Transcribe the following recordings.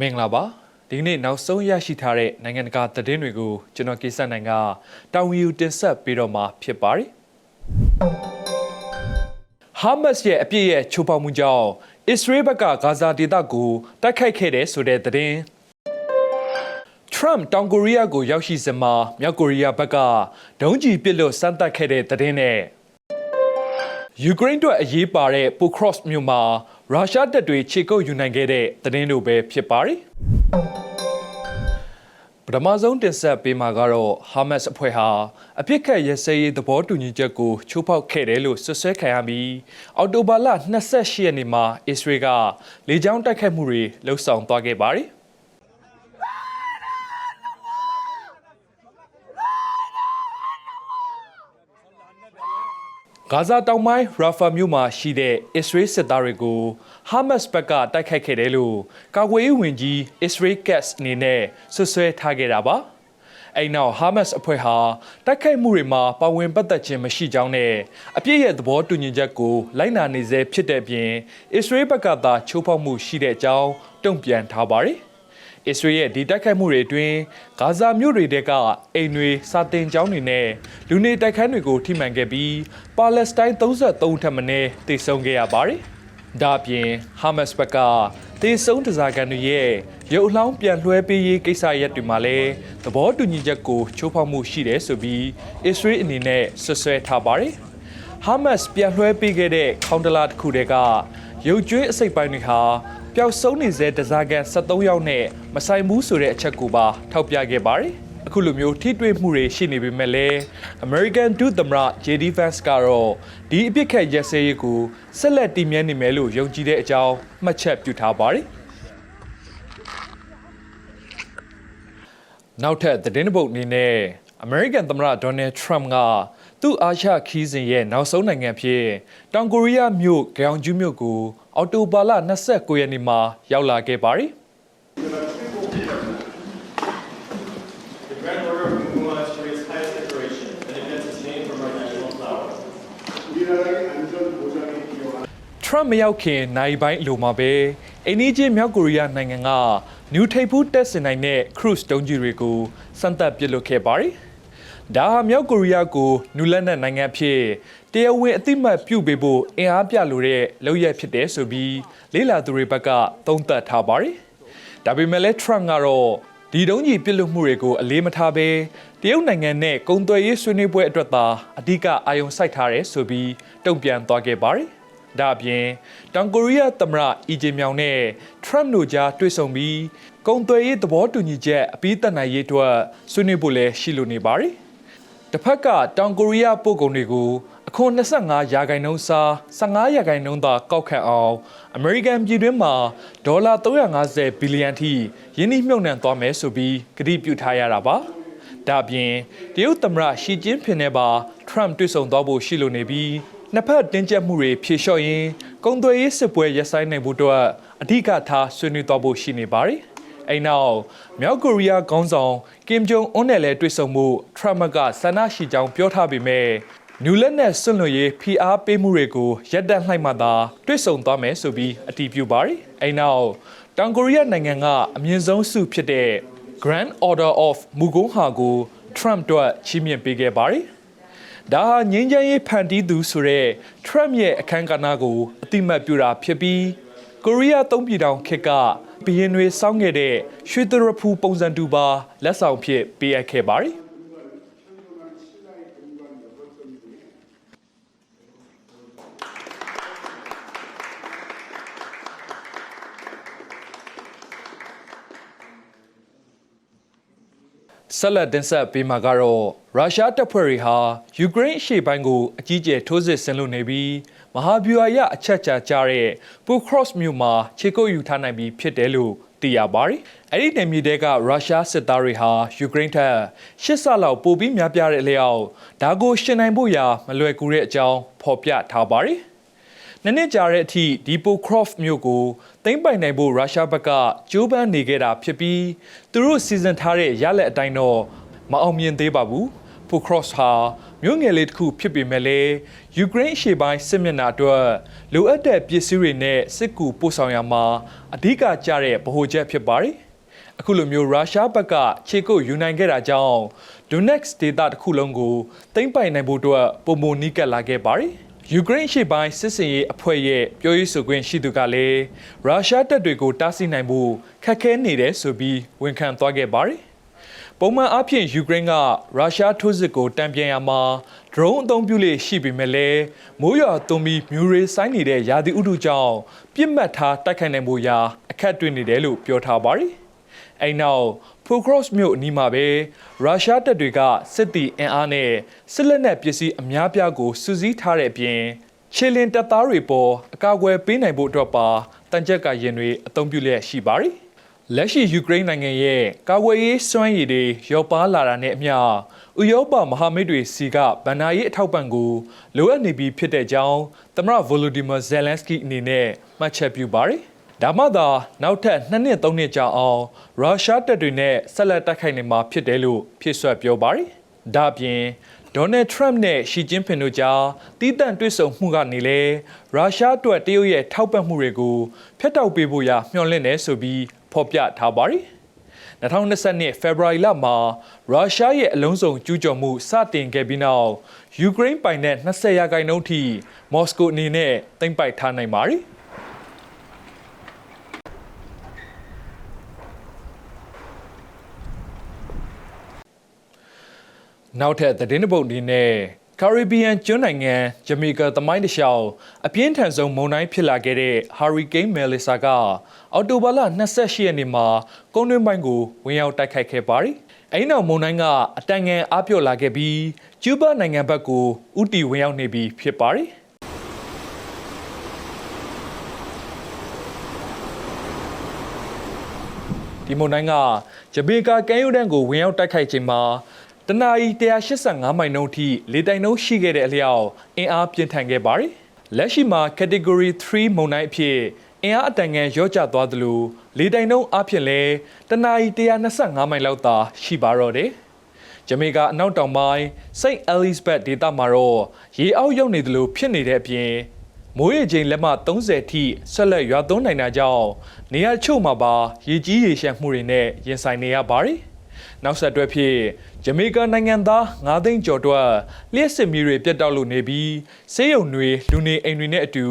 မင်္ဂလာပါဒီကနေ့နောက်ဆုံးရရှိထားတဲ့နိုင်ငံတကာသတင်းတွေကိုကျွန်တော်ကိစ္စနိုင်ကတာဝန်ယူတင်ဆက်ပေးတော့မှာဖြစ်ပါတယ်ဟာမတ်စ်ရဲ့အပြစ်ရဲ့ချိုးဖောက်မှုကြောင့်အစ္စရေးဘက်ကဂါဇာဒေသကိုတိုက်ခိုက်ခဲ့တဲ့ဆိုတဲ့သတင်း Trump တောင်ကိုရီးယားကိုရောက်ရှိစမှာမြောက်ကိုရီးယားဘက်ကဒုံးကျည်ပစ်လို့စမ်းသပ်ခဲ့တဲ့သတင်းနဲ့ယူကရိန်းအတွက်အရေးပါတဲ့ Pokros မြို့မှာ ရုရှားတပ်တွေခြေကုပ်ယူနိုင်ခဲ့တဲ့သတင်းတို့ပဲဖြစ်ပါတယ်။ပထမဆုံးတင်ဆက်ပေးမှာကတော့ Hamas အဖွဲ့ဟာအပြစ်ခတ်ရစဲရေးသဘောတူညီချက်ကိုချိုးဖောက်ခဲ့တယ်လို့ဆွဆွဲခံရပြီးအော်တိုဘာလ28ရက်နေ့မှာအစ္စရေးကလေကြောင်းတိုက်ခိုက်မှုတွေလှုပ်ဆောင်သွားခဲ့ပါတယ်။ ဂါဇာတောင်ပိုင်းရာဖာမြို့မှာရှိတဲ့အစ္စရေးစစ်သားတွေကိုဟာမတ်စ်ဘက်ကတိုက်ခိုက်ခဲ့တယ်လို့ကာကွယ်ရေးဝန်ကြီးအစ္စရေးကက်စ်အနေနဲ့ဆွဆွဲထားခဲ့တာပါ။အဲ့နောက်ဟာမတ်စ်အဖွဲ့ဟာတိုက်ခိုက်မှုတွေမှာပါဝင်ပတ်သက်ခြင်းမရှိကြောင်းနဲ့အပြည့်ရဲ့သဘောတူညီချက်ကိုလိုက်နာနေစေဖြစ်တဲ့အပြင်အစ္စရေးဘက်ကသာချိုးဖောက်မှုရှိတဲ့အကြောင်းတုံ့ပြန်ထားပါတယ်။ အစ္စရေးရဲ့ဒီတိုက်ခိုက်မှုတွေအတွင်းဂါဇာမြို့တွေတဲကအိမ်တွေစာတင်ကျောင်းတွေနဲ့လူနေတိုက်ခန်းတွေကိုထိမှန်ခဲ့ပြီးပါလက်စတိုင်း33ထပ်မံတေဆုံးခဲ့ရပါတယ်။ဒါ့အပြင်ဟာမတ်စ်ဘက်ကတေဆုံးတစားကန်တွေရဲ့ရုပ်အလောင်းပြန်လွှဲပေးရေးကိစ္စရပ်တွေမှာလည်းသဘောတူညီချက်ကိုချိုးဖောက်မှုရှိတယ်ဆိုပြီးအစ္စရေးအနေနဲ့ဆွဆွဲထားပါတယ်။ဟာမတ်စ်ပြန်လွှဲပေးခဲ့တဲ့ခေါင်းတလားတစ်ခုတည်းက ရုပ်ကျွေးအစိပ်ပိုင်းတွေဟာပျောက်ဆုံးနေစေတစားကန်73ယောက်နဲ့မဆိုင်ဘူးဆိုတဲ့အချက်ကိုပါထောက်ပြခဲ့ပါတယ်။အခုလိုမျိုးထိတွေ့မှုတွေရှိနေပေမဲ့လည်း American ဒုသမ္မတ JD Vance ကတော့ဒီအပြစ်ခတ်ရက်စဲရေးကိုဆက်လက်တည်မြဲနေမယ်လို့ယုံကြည်တဲ့အကြောင်းမှတ်ချက်ပြုထားပါတယ်။နောက်ထပ်သတင်းတစ်ပုဒ် အမေရိကန်သမ္မတဒေါ်နယ်ထရမ့်ကသူ့အာရှခီးစဉ်ရဲ့နောက်ဆုံးနိုင်ငံဖြစ်တောင်ကိုရီးယားမြို့ဂယောင်ကျူးမြို့ကိုအော်တိုဘာလ29ရက်နေ့မှာရောက်လာခဲ့ပါတယ်ထရမ့်မရောက်ခင်နိုင်ပိုင်းလိုမှာပဲအိန္ဒိချင်းမြောက်ကိုရီးယားနိုင်ငံကနျူထိပ်ဖူးတက်စင်နိုင်တဲ့ cruise တုံးကြီးတွေကိုစမ်းသပ်ပစ်လွှတ်ခဲ့ပါတယ်။ ဒါဟာမြောက်ကိုရီးယားကိုနျူလက်နက်နိုင်ငံဖြစ်တရားဝင်အသိမှတ်ပြုပေးဖို့အင်အားပြလိုတဲ့လုပ်ရက်ဖြစ်တယ်ဆိုပြီးလေးလာသူတွေဘက်ကသုံးသပ်ထားပါတယ်။ဒါပေမဲ့လည်း Trump ကတော့ဒီတုံးကြီးပြစ်လွတ်မှုတွေကိုအလေးမထားဘဲတရုတ်နိုင်ငံနဲ့ကုန်သွယ်ရေးဆွေးနွေးပွဲအတွက်သာအဓိကအာရုံစိုက်ထားတယ်ဆိုပြီးတုံ့ပြန်သွားခဲ့ပါတယ်။ဒါအပြင်တောင်ကိုရီးယားသမ္မတအီဂျင်မြောင်နဲ့ Trump တို့ကြားတွေ့ဆုံပြီးကုန်သွယ်ရေးသဘောတူညီချက်အပြီးသက်နိုင်ရေးအတွက်ဆွေးနွေးဖို့လည်းရှိလိုနေပါတယ်။ တစ်ဖက်ကတောင်ကိုရီးယားပို့ကုန်တွေကိုအခွန်25ရာခိုင်နှုန်းစား15ရာခိုင်နှုန်းသာကောက်ခံအောင်အမေရိကန်ပြည်တွင်းမှာဒေါ်လာ350ဘီလီယံထိယင်းနှိမ့်မြုပ်နှံသွားမယ်ဆိုပြီးကတိပြုထားရတာပါ။ဒါ့အပြင်တရုတ်သမ္မတရှီကျင်းဖင်နဲ့ပါ Trump တွေ့ဆုံသွားဖို့ရှိလိုနေပြီးနှစ်ဖက်တင်းကျပ်မှုတွေဖြေလျှော့ရင်းကုန်သွယ်ရေးစစ်ပွဲရပ်ဆိုင်းနိုင်ဖို့အတွက်အဓိကထားဆွေးနွေးသွားဖို့ရှိနေပါတယ်။ အဲ့နောက်မြောက်ကိုရီးယားခေါင်းဆောင်ကင်ဂျုံအွန်းနဲ့လည်းတွေ့ဆုံမှု Trump ကဆန္ဒရှိကြောင်းပြောထားပေမဲ့နျူလက်နက်စွန့်လွတ်ရေးဖိအားပေးမှုတွေကိုရပ်တန့်လှိုက်မှသာတွေ့ဆုံသွားမယ်ဆိုပြီးအတည်ပြုပါတယ်။အဲ့နောက်တောင်ကိုရီးယားနိုင်ငံကအမြင့်ဆုံးဆုဖြစ်တဲ့ Grand Order of Mugunha ကို Trump တို့ချီးမြှင့်ပေးခဲ့ပါတယ်။ဒါဟာငင်းချမ်းရေးဖန်တီးသူဆိုတဲ့ Trump ရဲ့အခမ်းကဏ္ဍကိုအတိမတ်ပြတာဖြစ်ပြီးကိုရီးယားသုံးပြည်တောင်ခေတ်က ဘရင်တွေစောင်းခဲ့တဲ့ရွှေသရဖူပုံစံတူပါလက်ဆောင်ဖြစ်ပေးအပ်ခဲ့ပါတယ်။။ ဆက်လက်တင်ဆက်ပေးမှာကတော့ရုရှားတပ်ဖွဲ့တွေဟာယူကရိန်းအရှေ့ပိုင်းကိုအကြီးအကျယ်ထိုးစစ်ဆင်လုပ်နေပြီးမဟာဗျူဟာရအချက်ချာကြတဲ့ပူခရော့စ်မြို့မှာခြေကုပ်ယူထားနိုင်ပြီးဖြစ်တယ်လို့သိရပါတယ်။အဲ့ဒီနယ်မြေတဲကရုရှားစစ်သားတွေဟာယူကရိန်းထက်ရှစ်ဆလောက်ပိုပြီးများပြားတဲ့အလျောက်ဒါကိုရှင်နိုင်ဖို့ရာမလွယ်ကူတဲ့အကြောင်းဖော်ပြထားပါတယ်။ နှစ်နှစ်ကြာတဲ့အထိဒီပိုခရော့ဖ်မြို့ကိုသိမ်းပိုင်နိုင်ဖို့ရုရှားဘက်ကကြိုးပမ်းနေခဲ့တာဖြစ်ပြီးသူတို့စီစဉ်ထားတဲ့ရလက်အတိုင်းတော့မအောင်မြင်သေးပါဘူး Pokros ဟာမြို့ငယ်လေးတစ်ခုဖြစ်ပေမဲ့လည်းယူကရိန်းအရှေ့ပိုင်းစစ်မျက်နှာအတွက်လိုအပ်တဲ့ပစ္စည်းတွေနဲ့စစ်ကူပို့ဆောင်ရမှာအဓိကကျတဲ့ဗဟိုချက်ဖြစ်ပါတယ်။အခုလိုမျိုးရုရှားဘက်ကခြေကုပ်ယူနိုင်ခဲ့တာကြောင့် Donetsk ဒေသတစ်ခုလုံးကိုသိမ်းပိုက်နိုင်ဖို့အတွက်ပုံမနီးကပ်လာခဲ့ပါတယ်။ ယူကရိန်းရှေ့ပိုင်းစစ်စင်ရေးအဖွဲ့ရဲ့ပြောရေးဆိုခွင့်ရှိသူကလည်းရုရှားတပ်တွေကိုတားဆီးနိုင်ဖို့ခက်ခဲနေတယ်ဆိုပြီးဝန်ခံသွားခဲ့ပါတယ်။ပုံမှန်အားဖြင့်ယူကရိန်းကရုရှားထိုးစစ်ကိုတံပြန်ရမှာဒရုန်းအသုံးပြုလေရှိပေမဲ့လည်းမိုးရွာသွန်းပြီးမြူရေဆိုင်နေတဲ့ရာသီဥတုကြောင့်ပြစ်မှတ်ထားတိုက်ခိုက်နိုင်ဖို့ရာအခက်တွေ့နေတယ်လို့ပြောထားပါတယ်။ အဲနောက် Pokros မြို့အနီးမှာပဲရုရှားတပ်တွေကစစ်တီအင်အားနဲ့စစ်လက်နက်ပစ္စည်းအများပြားကိုစုစည်းထားတဲ့အပြင်ခြေလင်တပ်သားတွေပေါ်အကာအကွယ်ပေးနိုင်ဖို့အတွက်ပါတန်ကြက်ကရင်တွေအသုံးပြုလျက်ရှိပါတယ်။လက်ရှိယူကရိန်းနိုင်ငံရဲ့ကာကွယ်ရေးစွမ်းရည်တွေရောပါလာတာနဲ့အမျှဥရောပမဟာမိတ်တွေစီကဗန်နာရေးအထောက်ပံ့ကိုလိုအပ်နေပြီဖြစ်တဲ့ကြောင်းသမရဗိုလိုဒီမာဇယ်လန်စကီအနေနဲ့မှတ်ချက်ပြုပါတယ်။ ဒါမှသာနောက်ထပ်နှစ်နှစ်သုံးနှစ်ကြာအောင်ရုရှားတပ်တွေနဲ့ဆက်လက်တိုက်ခိုက်နေမှာဖြစ်တယ်လို့ဖြစ်ဆွပြောပါတယ်။ဒါ့အပြင်ဒေါ်နယ်ထရမ့်နဲ့ရှီကျင်းဖင်တို့ကြားတီးတန့်တွေ့ဆုံမှုကနေလေရုရှားအတွက်တရုတ်ရဲ့ထောက်ပံ့မှုတွေကိုဖျက်တောက်ပေးဖို့ရာမျှော်လင့်နေဆိုပြီးဖော်ပြထားပါတယ်။2022ဖေဖော်ဝါရီလမှာရုရှားရဲ့အလုံးစုံကျူးကျော်မှုစတင်ခဲ့ပြီးနောက်ယူကရိန်းပိုင်တဲ့20ရာခိုင်နှုန်းထိမော်စကိုအနေနဲ့သိမ်းပိုက်ထားနိုင်ပါတယ်။ နောက်ထပ်သတင်းတစ်ပုဒ်အနေနဲ့ကာရစ်ဘီယန်ကျွန်းနိုင်ငံဂျမေကာသမိုင်းတစ်လျှောက်အပြင်းထန်ဆုံးမုန်တိုင်းဖြစ်လာခဲ့တဲ့ဟာရီကိန်းမယ်လီဆာကအော်တိုဘာလ28ရက်နေ့မှာကုန်းတွင်းပိုင်းကိုဝင်ရောက်တိုက်ခိုက်ခဲ့ပါတယ်။အဲဒီနောက်မုန်တိုင်းကအတန်ငန်အားပြော့လာခဲ့ပြီးကျူးဘားနိုင်ငံဘက်ကိုဥတီဝင်ရောက်နေပြီဖြစ်ပါတယ်။ဒီမုန်တိုင်းကဂျမေကာကမ်းရိုးတန်းကိုဝင်ရောက်တိုက်ခိုက်ချိန်မှာ တနအီ185မိုင်နှုန်းထိလေတိုက်နှုန်းရှိခဲ့တဲ့အလျောက်အင်အားပြင်းထန်ခဲ့ပါတယ်။လက်ရှိမှာ category 3မုန်တိုင်းအဖြစ်အင်အားအတန်ငယ်ရော့ကျသွားသလိုလေတိုက်နှုန်းအဖြစ်လဲတနအီ125မိုင်လောက်သာရှိပါတော့တယ်။ဂျမေကာအနောက်တောင်ပိုင်းစိတ်အဲလစ်ဘတ်ဒေသမှာတော့ရေအောက်ရောက်နေသလိုဖြစ်နေတဲ့အပြင်မိုးရေချိန်လက်မ30ထိဆက်လက်ရွာသွန်းနိုင်တာကြောင့်နေရာချို့မှာပါရေကြီးရေရှမ်းမှုတွေနဲ့ရင်ဆိုင်နေရပါတယ်။ နောက်ဆက်တွဲဖြစ်ဂျမေကာနိုင်ငံသား9သိန်းကျော်အတွက်လျှက်စစ်မီတွေပြတ်တောက်လို့နေပြီးဆေးရုံတွေလူနေအိမ်တွေနဲ့အတူ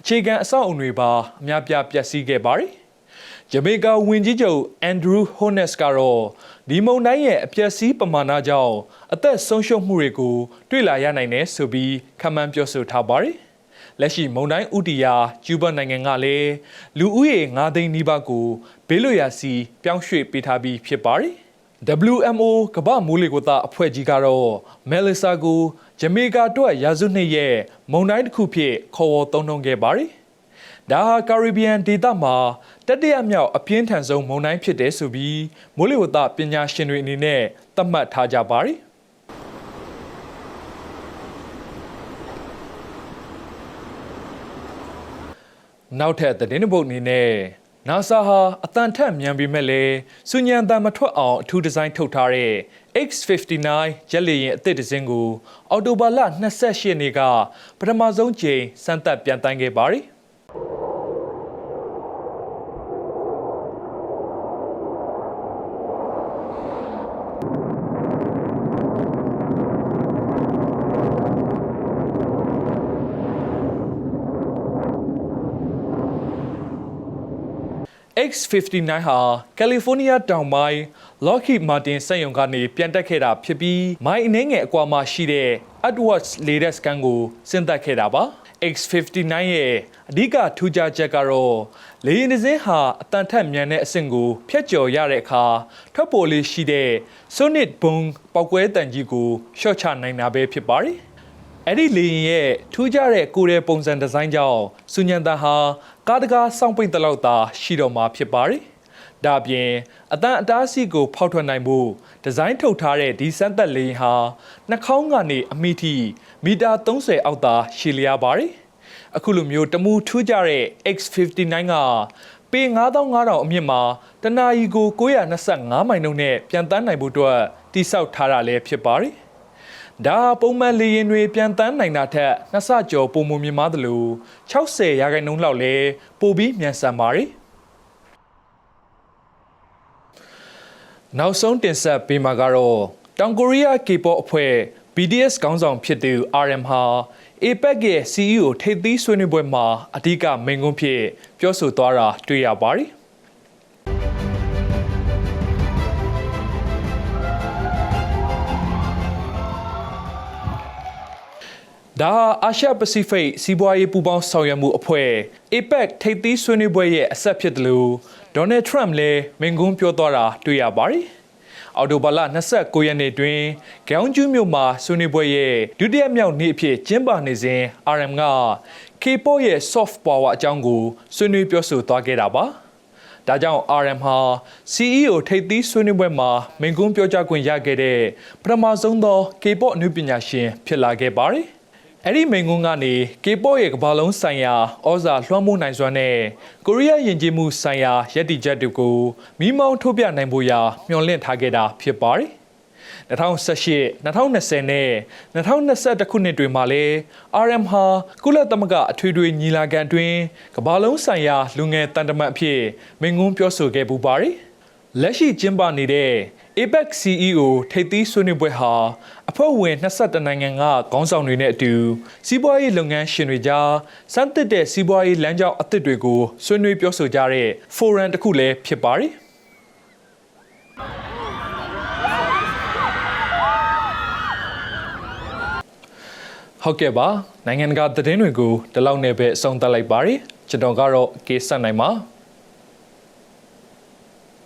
အခြေခံအဆောက်အုံတွေပါအများပြားပျက်စီးခဲ့ပါတယ်။ဂျမေကာဝင်ကြီးချုပ်အန်ဒရူးဟိုနက်စ်ကတော့ဒီမုန်တိုင်းရဲ့အပျက်စီးပမာဏကြောင့်အသက်ဆုံးရှုံးမှုတွေကိုတွေ့လာရနိုင်တယ်ဆိုပြီးခန့်မှန်းပြောဆိုထားပါတယ်။လက်ရှိမုန်တိုင်းဥတီယာကျူးဘားနိုင်ငံကလည်းလူဦးရေ9သိန်းနီးပါးကိုဘေးလွတ်ရာစီပြောင်းရွှေ့ပေးထားပြီးဖြစ်ပါတယ်။ WMO ကမ္ဘာမိုးလေဝသအဖွဲ့ကြီးကတော့မယ်လီဆာကိုဂျမေကာအတွက်ရာစုနှစ်ရဲ့မုန်တိုင်းတစ်ခုဖြစ်ခေါ်ဝေါ်သုံးနှုန်းခဲ့ပါတယ်။ဒါဟာကာရစ်ဘီယန်ဒေသမှာတတိယမြောက်အပြင်းထန်ဆုံးမုန်တိုင်းဖြစ်တယ်ဆိုပြီးမိုးလေဝသပညာရှင်တွေအနေနဲ့သတ်မှတ်ထားကြပါတယ်။နောက်ထပ်သတင်းတစ်ပုဒ်အနေနဲ့ NASA ဟာအတန်ထက်မြန်ပေမဲ့လည်းစူညံတန်မထွက်အောင်အထူးဒီဇိုင်းထုတ်ထားတဲ့ X59 ရက်လေယာဉ်အသစ်တစ်စင်းကိုအော်တိုဘာလ28ရက်နေ့ကပထမဆုံးကြိမ်စမ်းသပ်ပြန်တမ်းခဲ့ပါတယ်။ X59 ဟာကယ်လီဖိုးနီးယားတောင်ပိုင်း Lockheed Martin စက်ရုံကနေပြန်တက်ခဲ့တာဖြစ်ပြီးမိုင်အနှဲငယ်အကွာမှာရှိတဲ့ Edwards လေတပ်စခန်းကိုဆင်းသက်ခဲ့တာပါ X59 ရဲ့အဓိကထူးခြားချက်ကတော့လေယာဉ်တစ်စင်းဟာအတန်ထက်မြန်တဲ့အဆင့်ကိုဖျက်ကျော်ရတဲ့အခါထွက်ပေါ်လေးရှိတဲ့ Sonic Boom ပောက်ကွဲတန်ကြီးကိုရှော့ချနိုင်တာပဲဖြစ်ပါတယ် အဲ့ဒီလေရင်ရဲ့ထူးခြားတဲ့ကိုယ်ရဲ့ပုံစံဒီဇိုင်းကြောင့်စူညံတန်ဟာကားတကားစောင့်ပိတ်တလောက်သာရှိတော့မှာဖြစ်ပါတယ်။ဒါ့အပြင်အတန်အတားအဆီးကိုဖောက်ထွက်နိုင်ဖို့ဒီဇိုင်းထုတ်ထားတဲ့ဒီစမ်းသက်လေယာဉ်ဟာနှာခေါင်းကနေအမိထိမီတာ30အောက်သာရှည်လျားပါတယ်။အခုလိုမျိုးတမူထူးခြားတဲ့ X59 ကပေ9500အမြင့်မှာတနာရီကို925မိုင်နှုန်းနဲ့ပြန်တန်းနိုင်ဖို့အတွက်တိစောက်ထားတာလည်းဖြစ်ပါတယ်။ ဒါဟာပုံမှန်လေရင်တွေပြန်တန်းနိုင်တာထက်နှစ်ဆကျော်ပုံမမြင်မာသလို60ရာခိုင်နှုန်းလောက်လဲပိုပြီးမြန်ဆန်ပါတယ်နောက်ဆုံးတင်ဆက်ပေးမှာကတော့တောင်ကိုရီးယား K-pop အဖွဲ့ BTS ခေါင်းဆောင်ဖြစ်သူ RM ဟာ APEC ရဲ့ CEO ထိပ်သီးဆွေးနွေးပွဲမှာအဓိကမိန့်ခွန်းဖြစ်ပြောဆိုသွားတာတွေ့ရပါတယ်။ ဒါဟာအာရှပစိဖိတ်စီးပွားရေးပူးပေါင်းဆောင်ရွက်မှုအဖွဲ့ APEC ထိပ်သီးဆွေးနွေးပွဲရဲ့အဆက်ဖြစ်တယ်လို့ဒေါ်နယ်ထရမ့်လည်းမင်ကွန်းပြောသွားတာတွေ့ရပါတယ်။အော်တိုဘာလ29ရက်နေ့တွင်ဂေယောင်ကျူးမြို့မှာဆွေးနွေးပွဲရဲ့ဒုတိယမြောက်နေ့အဖြစ်ကျင်းပနေစဉ် RM က K-pop ရဲ့ soft power အကြောင်းကိုဆွေးနွေးပြောဆိုသွားခဲ့တာပါ။ဒါကြောင့် RM ဟာ CEO ထိပ်သီးဆွေးနွေးပွဲမှာမင်ကွန်းပြောကြားခွင့်ရခဲ့တဲ့ပထမဆုံးသော K-pop အနုပညာရှင်ဖြစ်လာခဲ့ပါတယ်။ အဲ့ဒီမင်ကွန်းကနေ K-pop ရဲ့ကမ္ဘာလုံးဆိုင်ရာဩဇာလွှမ်းမိုးနိုင်စွမ်းနဲ့ကိုရီးယားယဉ်ကျေးမှုဆိုင်ရာရည်တည်ချက်တွေကိုမိမောင်းထုတ်ပြနိုင်ဖို့ရာမျှော်လင့်ထားခဲ့တာဖြစ်ပါတယ်။2018 2020နဲ့2021ခုနှစ်တွေမှာလည်း RM ဟာကုလသမဂ္ဂအထွေထွေညီလာခံအတွင်းကမ္ဘာလုံးဆိုင်ရာလူငယ်တန်တမန်အဖြစ်မင်ကွန်းပြောဆိုခဲ့ပူပါတယ်။လက်ရှိကျင်းပနေတဲ့ APEC CEO ထိပ်သီးဆွေးနွေးပွဲဟာအဖွဲ့ဝင်22နိုင်ငံကခေါင်းဆောင်တွေနဲ့အတူစီးပွားရေးလုပ်ငန်းရှင်တွေကြားစမ်းသစ်တဲ့စီးပွားရေးလမ်းကြောင်းအသစ်တွေကိုဆွေးနွေးပြောဆိုကြတဲ့ဖိုရမ်တစ်ခုလည်းဖြစ်ပါတယ်။ဟုတ်ကဲ့ပါနိုင်ငံတကာသတင်းတွေကိုဒီလောက်နဲ့ပဲအဆုံးသတ်လိုက်ပါရစေကျွန်တော်ကတော့ကေဆက်နိုင်ပါ